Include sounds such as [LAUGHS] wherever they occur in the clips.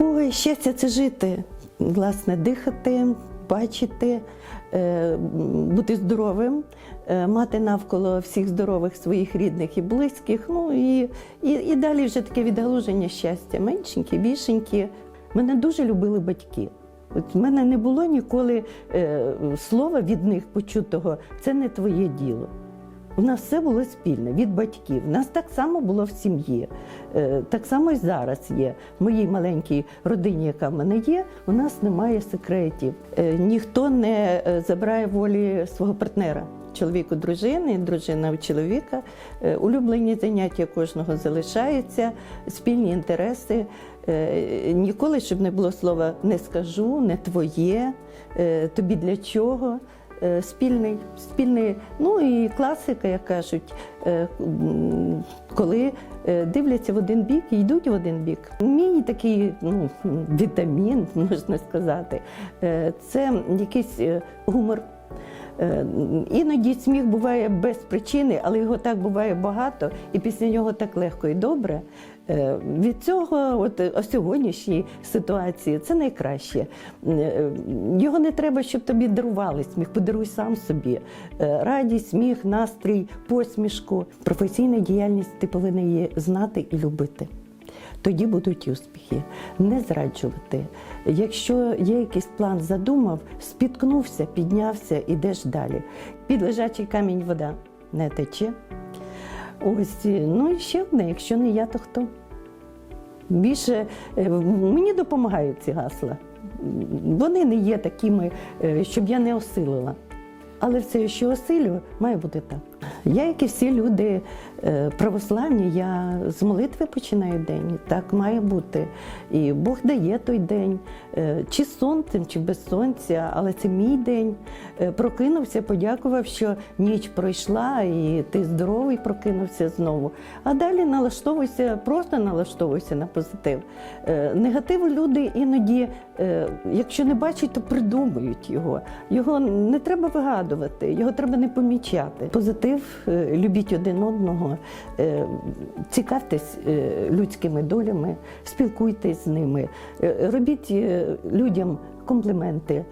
Ой, щастя це жити, власне, дихати, бачити, е, бути здоровим, е, мати навколо всіх здорових своїх рідних і близьких. Ну і, і, і далі вже таке відгалуження щастя. Меншенькі, більшенькі. Мене дуже любили батьки. От в мене не було ніколи е, слова від них почутого це не твоє діло. У нас все було спільне від батьків. У нас так само було в сім'ї. Е, Так само і зараз є. В моїй маленькій родині, яка в мене є, у нас немає секретів. Е, Ніхто не е, забирає волі свого партнера. Чоловік у дружини, дружина у чоловіка. Улюблені заняття кожного залишаються, спільні інтереси. Ніколи, щоб не було слова не скажу, не твоє, тобі для чого. Е, Спільний, спільний, ну і класика, як кажуть, е, коли е, дивляться в один бік і йдуть в один бік. Мій такий ну, вітамін, [LAUGHS] можна сказати, це якийсь гумор. Е, Іноді сміх буває без причини, але його так буває багато, і після нього так легко і добре. Е, Від цього, от о сьогоднішній ситуації, це найкраще. Е, Його не треба, щоб тобі дарували сміх, подаруй сам собі. Радість, сміх, настрій, посмішку. Професійна діяльність ти повинен її знати і любити. Тоді будуть успіхи. Не зраджувати. Якщо є якийсь план, задумав, спіткнувся, піднявся, ідеш далі. Під лежачий камінь вода не тече. Ось, ну і ще одне, якщо не я, то хто? Більше е, мені допомагають ці гасла. Вони не є такими, е, щоб я не осилила. Але все, що осилю, має бути так. Я, як і всі люди е, православні, я з молитви починаю день. Так має бути. І Бог дає той день, е, чи з сонцем, чи без сонця, але це мій день. Е, Прокинувся, подякував, що ніч пройшла, і ти здоровий прокинувся знову. А далі налаштовуйся, просто налаштовуйся на позитив. Негатив люди іноді, якщо не бачать, то придумують його. Його не треба вигадувати, його треба не помічати. Позитив, е, любіть один одного, е, цікавтесь е, людськими долями, спілкуйтесь з ними, робіть людям компліменти.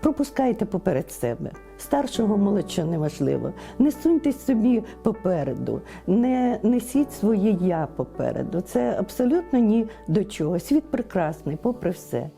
Пропускайте поперед себе. Старшого молодшого неважливо. Не суньтесь собі попереду, не несіть своє я попереду. Це абсолютно ні до чого. Світ прекрасний, попри все.